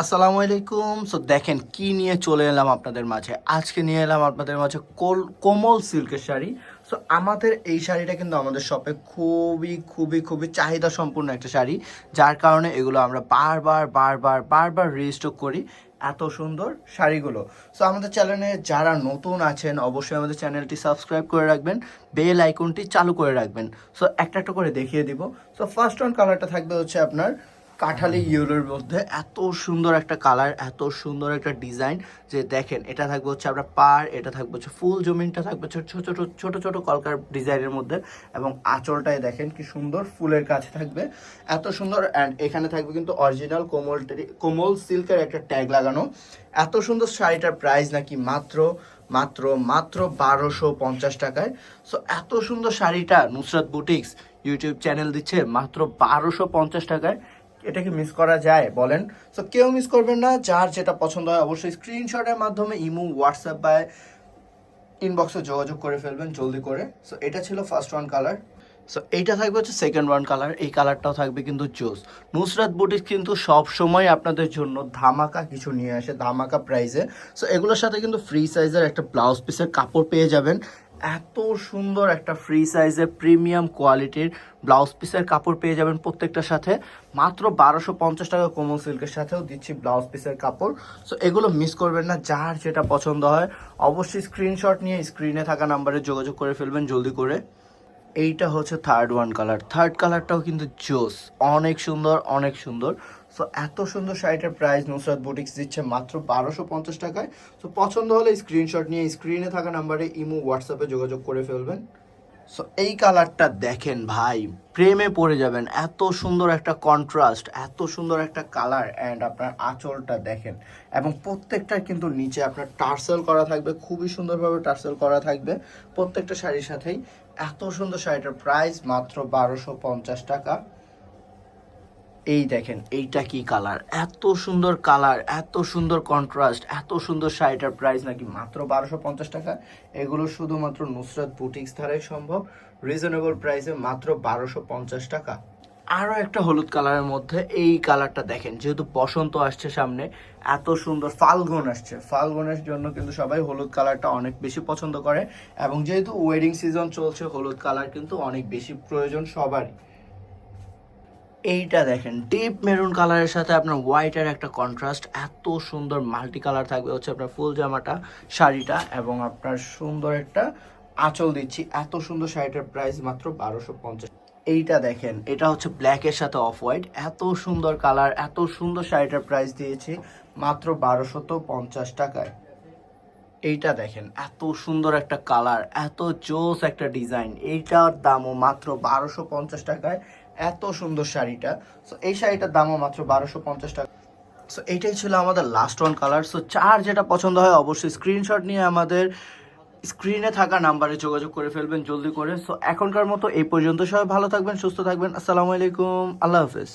আসসালামু আলাইকুম সো দেখেন কি নিয়ে চলে এলাম আপনাদের মাঝে। আজকে নিয়ে এলাম আপনাদের মাঝে কোল কোমল সিল্কের শাড়ি। সো আমাদের এই শাড়িটা কিন্তু আমাদের শপে খুবই খুবই খুবই চাহিদা সম্পূর্ণ একটা শাড়ি। যার কারণে এগুলো আমরা বারবার বারবার বারবার রিস্টক করি এত সুন্দর শাড়িগুলো। সো আমাদের চ্যানেলে যারা নতুন আছেন, অবশ্যই আমাদের চ্যানেলটি সাবস্ক্রাইব করে রাখবেন বেল আইকনটি চালু করে রাখবেন। সো একটা একটা করে দেখিয়ে দিব। সো ফার্স্ট ওয়ান কালারটা থাকবে হচ্ছে আপনার কাঠালি ইয়েলোর মধ্যে এত সুন্দর একটা কালার, এত সুন্দর একটা ডিজাইন যে দেখেন, এটা থাকবে হচ্ছে আপনার পার, এটা থাকবে হচ্ছে ফুল জমিনটা থাকবে ছোট ছোট ছোট ছোট ছোট কলকার ডিজাইনের মধ্যে এবং আঁচলটায় দেখেন কি সুন্দর, ফুলের কাছে থাকবে। এত সুন্দর অ্যান্ড এখানে থাকবে কিন্তু অরিজিনাল কোমল কোমল সিল্কের একটা ট্যাগ লাগানো। এত সুন্দর শাড়িটার প্রাইস নাকি মাত্র মাত্র মাত্র বারোশো পঞ্চাশ টাকায়। সো এত সুন্দর শাড়িটা নুসরাত বুটিক্স ইউটিউব চ্যানেল দিচ্ছে মাত্র বারোশো পঞ্চাশ টাকায়। এটা কি মিস করা যায়, বলেন। সো কেউ মিস করবেন না, যার যেটা পছন্দ হয় অবশ্যই স্ক্রিনশটের মাধ্যমে ইমো হোয়াটসঅ্যাপ বা ইনবক্সে যোগাযোগ করে ফেলবেন জলদি করে। সো এটা ছিল ফার্স্ট ওয়ান কালার সো এইটা থাকবে হচ্ছে সেকেন্ড ওয়ান কালার এই কালারটাও থাকবে কিন্তু জোস নুসরাত বুটিক কিন্তু সব সময় আপনাদের জন্য ধামাকা কিছু নিয়ে আসে, ধামাকা প্রাইসে সো এগুলোর সাথে কিন্তু ফ্রি সাইজের একটা ব্লাউজ পিসের কাপড় পেয়ে যাবেন। এত সুন্দর একটা ফ্রি সাইজে প্রিমিয়াম কোয়ালিটির ব্লাউজ পিসের কাপড় পেয়ে যাবেন প্রত্যেকটার সাথে। মাত্র বারোশো পঞ্চাশ টাকা কোমল সিল্কের সাথেও দিচ্ছি ব্লাউজ পিসের কাপড়। সো এগুলো মিস করবেন না, যার যেটা পছন্দ হয়। অবশ্যই স্ক্রিনশট নিয়ে স্ক্রিনে থাকা নাম্বারে যোগাযোগ করে ফেলবেন, জলদি করে। এইটা হচ্ছে থার্ড ওয়ান কালার থার্ড কালারটাও কিন্তু জোস। অনেক সুন্দর অনেক সুন্দর। সো এত সুন্দর শাড়িটার প্রাইস নুসরাত বুটিক্স দিচ্ছে মাত্র বারোশো পঞ্চাশ টাকায়। সো পছন্দ হলে স্ক্রিনশট নিয়ে স্ক্রিনে থাকা নাম্বারে ইমো হোয়াটসঅ্যাপে যোগাযোগ করে ফেলবেন। সো এই কালারটা দেখেন ভাই, প্রেমে পড়ে যাবেন। এত সুন্দর একটা কন্ট্রাস্ট এত সুন্দর একটা কালার অ্যান্ড আপনার আঁচলটা দেখেন। এবং প্রত্যেকটার কিন্তু নিচে আপনার টার্সেল করা থাকবে, খুবই সুন্দরভাবে টার্সেল করা থাকবে। প্রত্যেকটা শাড়ির সাথেই এত সুন্দর শাড়িটার প্রাইস মাত্র বারোশো পঞ্চাশ টাকা। এই দেখেন, এইটা কি কালার এত সুন্দর কালার এত সুন্দর কন্ট্রাস্ট এত সুন্দর শাড়িটার প্রাইস নাকি মাত্র বারোশো পঞ্চাশ টাকা? এগুলো শুধুমাত্র নুসরাত বুটিক্স ধারাই সম্ভব। রিজনেবল প্রাইসে মাত্র বারোশো পঞ্চাশ টাকা। আরও একটা হলুদ কালারের মধ্যে এই কালারটা দেখেন, যেহেতু বসন্ত আসছে সামনে, এত সুন্দর ফাল্গুন আসছে। ফাল্গুনের জন্য কিন্তু সবাই হলুদ কালারটা অনেক বেশি পছন্দ করে এবং যেহেতু ওয়েডিং সিজন চলছে, হলুদ কালার কিন্তু অনেক বেশি প্রয়োজন সবারই। এইটা দেখেন ডিপ মেরুন কালারের সাথে আপনার হোয়াইটের একটা কন্ট্রাস্ট এত সুন্দর মাল্টি কালার থাকবে হচ্ছে আপনার ফুল জামাটা, শাড়িটা, এবং আপনার সুন্দর একটা আঁচল দিচ্ছি, এত সুন্দর শাড়িটার প্রাইস মাত্র বারোশো পঞ্চাশ। এইটা দেখেন, এটা হচ্ছে ব্ল্যাকের সাথে অফ হোয়াইট এত সুন্দর কালার এত সুন্দর শাড়িটার প্রাইস দিয়েছি, মাত্র বারোশত পঞ্চাশ টাকায়। এইটা দেখেন, এত সুন্দর একটা কালার এত জোস একটা ডিজাইন এইটার দামও মাত্র বারোশো পঞ্চাশ টাকায় এত সুন্দর শাড়িটা। সো এই শাড়িটার দামও মাত্র বারোশো পঞ্চাশ টাকা। সো এইটাই ছিল আমাদের লাস্ট ওয়ান কালার সো চার যেটা পছন্দ হয় অবশ্যই স্ক্রিনশট নিয়ে আমাদের স্ক্রিনে থাকা নাম্বারে যোগাযোগ করে ফেলবেন, জলদি করে। সো এখনকার মতো এই পর্যন্ত সবাই ভালো থাকবেন, সুস্থ থাকবেন। আসসালামু আলাইকুম। আল্লাহ হাফেজ।